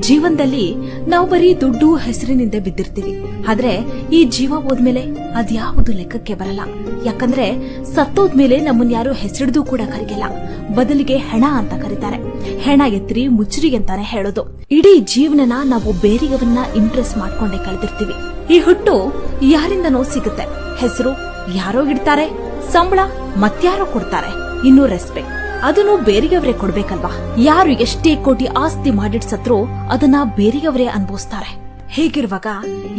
ಜೀವನದಲ್ಲಿ ನಾವು ಬರೀ ದುಡ್ಡು ಹೆಸರಿನಿಂದ ಬಿದ್ದಿರ್ತೀವಿ. ಆದ್ರೆ ಈ ಜೀವ ಹೋದ್ಮೇಲೆ ಅದ್ಯಾವುದು ಲೆಕ್ಕಕ್ಕೆ ಬರಲ್ಲ. ಯಾಕಂದ್ರೆ ಸತ್ತೋದ್ಮೇಲೆ ನಮ್ಮನ್ನ ಯಾರು ಹೆಸರಿಡ್ದು ಕೂಡ ಕರಿಗಿಲ್ಲ ಬದಲಿಗೆ ಹೆಣ ಅಂತ ಕರೀತಾರೆ. ಹೆಣ ಎತ್ತಿರಿ ಮುಚ್ಚರಿ ಅಂತಾನೆ ಹೇಳೋದು. ಇಡೀ ಜೀವನನ ನಾವು ಬೇರೆಯವನ್ನ ಇಂಪ್ರೆಸ್ ಮಾಡ್ಕೊಂಡೇ ಕಳೆದಿರ್ತೀವಿ. ಈ ಹುಟ್ಟು ಯಾರಿಂದನೋ ಸಿಗುತ್ತೆ. ಹೆಸರು ಯಾರೋ ಇಡ್ತಾರೆ. ಸಂಬಳ ಮತ್ಯಾರೋ ಕೊಡ್ತಾರೆ. ಇನ್ನು ರೆಸ್ಪೆಕ್ಟ್ ಅದನ್ನು ಬೇರೆಯವರೇ ಕೊಡ್ಬೇಕಲ್ವಾ? ಯಾರು ಎಷ್ಟೇ ಕೋಟಿ ಆಸ್ತಿ ಮಾಡಿಡ್ಸತ್ರೋ ಅದನ್ನ ಬೇರೆಯವರೇ ಅನುಭವಿಸ್ತಾರೆ. ಹೇಗಿರುವಾಗ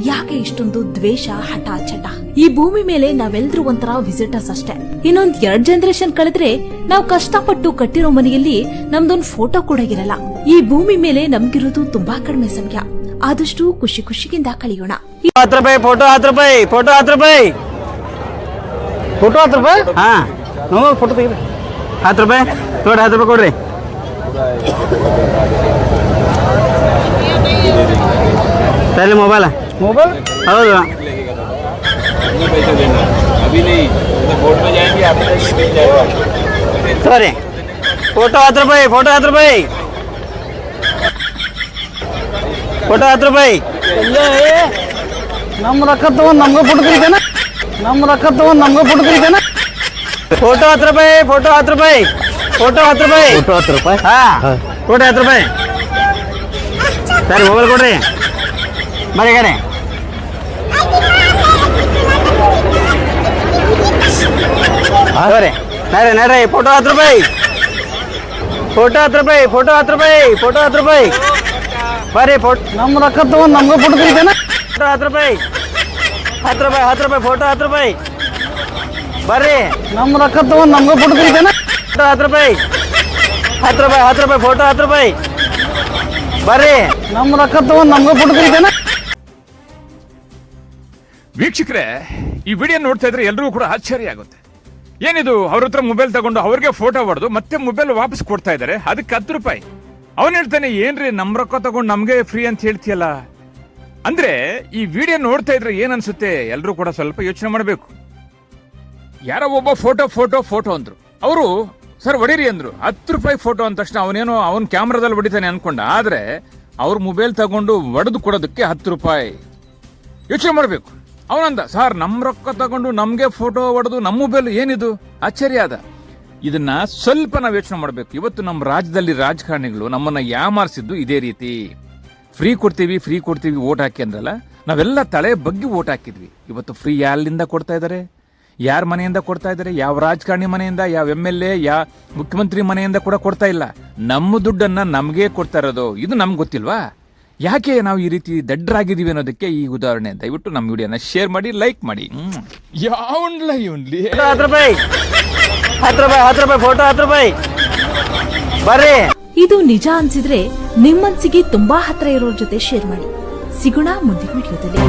ಯಾಕೆ ಇಷ್ಟೊಂದು ದ್ವೇಷ ಹಠ ಚಟ ಈ ಭೂಮಿ ಮೇಲೆ ನಾವೆಲ್ಲರೂ ಒಂಥರ ವಿಸಿಟರ್ಸ್ ಅಷ್ಟೇ. ಇನ್ನೊಂದ್ ಎರಡ್ ಜನರೇಷನ್ ಕಳೆದ್ರೆ ನಾವು ಕಷ್ಟಪಟ್ಟು ಕಟ್ಟಿರೋ ಮನೆಯಲ್ಲಿ ನಮ್ದೊಂದ್ ಫೋಟೋ ಕೂಡ ಇರಲ್ಲ. ಈ ಭೂಮಿ ಮೇಲೆ ನಮ್ಗಿರೋದು ತುಂಬಾ ಕಡಿಮೆ ಸಮಯ ಆದಷ್ಟು ಖುಷಿ ಖುಷಿಯಿಂದ ಕಳಿಯೋಣ. ಹತ್ತು ರೂಪಾಯಿ ಫೋಟೋ ಹತ್ತು ರೂಪಾಯಿ ಫೋಟೋ ಹತ್ತು ರೂಪಾಯಿ. ಫೋಟೋ ಹತ್ತು ರೂಪಾಯಿ? ಹಾ. ನಾವು ಫೋಟೋ ತೆಗಿರಿ ಹತ್ತು ರೂಪಾಯಿ? ನೋಡಿ ಹತ್ತು ರೂಪಾಯಿ ಕೊಡ್ರಿ. ಸರಿ ಮೊಬೈಲ? ಮೊಬೈಲ್? ಹೌದು. ಸರಿ ಫೋಟೋ ಹತ್ತು ರೂಪಾಯಿ ಫೋಟೋ ಹತ್ತು ರೂಪಾಯಿ. ಫೋಟೋ ಹತ್ತು ರೂಪಾಯಿ. ಇಲ್ಲ ನಮ್ಮ ರೊಕ್ಕ ತಗೊಂಡು ನಮ್ಗೆ ಫೋಟೋ ತೆಗಿತಾನೆ ನಮ್ಮ ರೊಕ್ಕ ತಗೊಂಡು ನಮ್ಗೆ ಫೋಟೋ ತೆಗಿತಾನೆ ಫೋಟೋ ಹತ್ತು ರೂಪಾಯಿ ಫೋಟೋ ಹತ್ತು ರೂಪಾಯಿ ಫೋಟೋ ಹತ್ತು ರೂಪಾಯಿ ಫೋಟೋ ಹತ್ತು ರೂಪಾಯಿ ಹಾ ಕೊಡ್ರಿ ಹತ್ತು ರೂಪಾಯಿ ಸರಿ ಮೊಬೈಲ್ ಕೊಡ್ರಿ ಬರೀ ಗಾಡಿ ಸರಿ ನಡ್ರಿ ನಡ್ರಿ ಫೋಟೋ ಹತ್ತು ರೂಪಾಯಿ ಫೋಟೋ ಹತ್ತು ರೂಪಾಯಿ ಫೋಟೋ ಹತ್ತು ರೂಪಾಯಿ ಫೋಟೋ ಹತ್ತು ರೂಪಾಯಿ ಬರ್ರಿ ಫೋಟೋ ನಮ್ಮ ರೊಕ್ಕ ತಗೊಂಡು ನಮ್ಗೆ ಫೋಟೋ ತೆಗಿತಾನೆ ಫೋಟೋ ಹತ್ತು ರೂಪಾಯಿ ಹತ್ತು ರೂಪಾಯಿ ಹತ್ತು ರೂಪಾಯಿ ಫೋಟೋ ಹತ್ತು ರೂಪಾಯಿ ಬರ್ರಿ. ನಮ್ಮ ರೊಕ್ಕ ತಗೊಂಡ್ ನಮ್ಗೆ ಫೋಟೋ ಹತ್ತು ರೂಪಾಯಿ. ಹತ್ತು ರೂಪಾಯಿ ಹತ್ತು ರೂಪಾಯಿ, ಫೋಟೋ ಹತ್ತು ರೂಪಾಯಿ. ಬರ್ರಿ. ನಮ್ಮ ರೊಕ್ಕ ತಗೊಂಡ್ ನಮ್ಗೆ ಫೋಟೋ ಈ ವಿಡಿಯೋ ನೋಡ್ತಾ ಇದ್ರೆ ಎಲ್ರಿಗೂ ಕೂಡ ಆಶ್ಚರ್ಯ ಆಗುತ್ತೆ. ಏನಿದು, ಅವ್ರ ಹತ್ರ ಮೊಬೈಲ್ ತಗೊಂಡು ಅವ್ರಿಗೆ ಫೋಟೋ ಹೊಡೆದು ಮತ್ತೆ ಮೊಬೈಲ್ ವಾಪಸ್ ಕೊಡ್ತಾ ಇದ್ದಾರೆ ಅದಕ್ಕೆ ಹತ್ತು ರೂಪಾಯಿ. ಅವನ್ ಹೇಳ್ತಾನೆ, ಏನ್ರಿ, ನಮ್ ರೊಕ್ಕ ತಗೊಂಡು ನಮ್ಗೆ ಫ್ರೀ ಅಂತ ಹೇಳ್ತೀಯಲ್ಲ? ಅಂದ್ರೆ, ಈ ವಿಡಿಯೋ ನೋಡ್ತಾ ಇದ್ರೆ ಏನ್ ಅನ್ಸುತ್ತೆ, ಎಲ್ರೂ ಕೂಡ ಸ್ವಲ್ಪ ಯೋಚನೆ ಮಾಡಬೇಕು. ಯಾರೋ ಒಬ್ಬ ಫೋಟೋ ಫೋಟೋ ಫೋಟೋ ಅಂದ್ರು. ಅವರು, ಸರ್, ಹೊಡೀರಿ ಅಂದ್ರು. ಹತ್ತು ರೂಪಾಯಿ ಫೋಟೋ ಅಂದ ತಕ್ಷಣ ಅವನೇನೋ ಅವನ ಕ್ಯಾಮ್ರಾದಲ್ಲಿ ಹೊಡಿತಾನೆ ಅನ್ಕೊಂಡ. ಆದ್ರೆ ಅವ್ರ ಮೊಬೈಲ್ ತಗೊಂಡು ಒಡೆದು ಕೊಡೋದಕ್ಕೆ ಹತ್ತು ರೂಪಾಯಿ. ಯೋಚನೆ ಮಾಡಬೇಕು. ಅವನಂದ, ಸರ್ ನಮ್ಮ ರೊಕ್ಕ ತಗೊಂಡು ನಮಗೆ ಫೋಟೋ ಹೊಡೆದು ನಮ್ಮ ಮೊಬೈಲ್ ಏನಿದು? ಆಶ್ಚರ್ಯ ಅದ. ಇದನ್ನ ಸ್ವಲ್ಪ ನಾವು ಯೋಚನೆ ಮಾಡಬೇಕು. ಇವತ್ತು ನಮ್ಮ ರಾಜ್ಯದಲ್ಲಿ ರಾಜಕಾರಣಿಗಳು ನಮ್ಮನ್ನ ಯಾಮಾರಿಸಿದ್ದು ಇದೇ ರೀತಿ. ಫ್ರೀ ಕೊಡ್ತೀವಿ ಫ್ರೀ ಕೊಡ್ತೀವಿ, ಓಟ್ ಹಾಕಿ ಅಂದ್ರಲ್ಲ, ನಾವೆಲ್ಲ ತಲೆ ಬಗ್ಗೆ ಓಟ್ ಹಾಕಿದ್ವಿ. ಇವತ್ತು ಫ್ರೀ ಯಾರಿಂದ ಕೊಡ್ತಾ ಇದ್ದಾರೆ ಯಾರ ಮನೆಯಿಂದ ಕೊಡ್ತಾ ಇದ್ದಾರೆ? ಯಾವ ರಾಜಕಾರಣಿ ಮನೆಯಿಂದ ಯಾವ ಎಂ ಎಲ್ ಎ ಯಾವ ಮುಖ್ಯಮಂತ್ರಿ ಮನೆಯಿಂದ ಕೂಡ ಕೊಡ್ತಾ ಇಲ್ಲ. ನಮ್ಮ ದುಡ್ಡನ್ನ ನಮಗೆ ಕೊಡ್ತಾ ಇರೋದು ಇದು ನಮ್ಗೆ ಗೊತ್ತಿಲ್ವಾ? ಯಾಕೆ ನಾವು ಈ ರೀತಿ ದಡ್ಡರಾಗಿದ್ದೀವಿ ಅನ್ನೋದಕ್ಕೆ ಈ ಉದಾಹರಣೆ? ದಯವಿಟ್ಟು ನಮ್ಮ ವಿಡಿಯೋನ ಶೇರ್ ಮಾಡಿ ಲೈಕ್ ಮಾಡಿ. ಯಾವನ್ಲ ಇವನ್ಲಿ? ಬರ್ರಿ. ಇದು ನಿಜ ಅನ್ಸಿದ್ರೆ ನಿಮ್ಮನ್ಸಿಗೆ ತುಂಬಾ ಹತ್ರ ಇರೋರ್ ಜೊತೆ ಶೇರ್ ಮಾಡಿ. ಸಿಗೋಣ ಮುಂದಿನ ವಿಡಿಯೋದಲ್ಲಿ.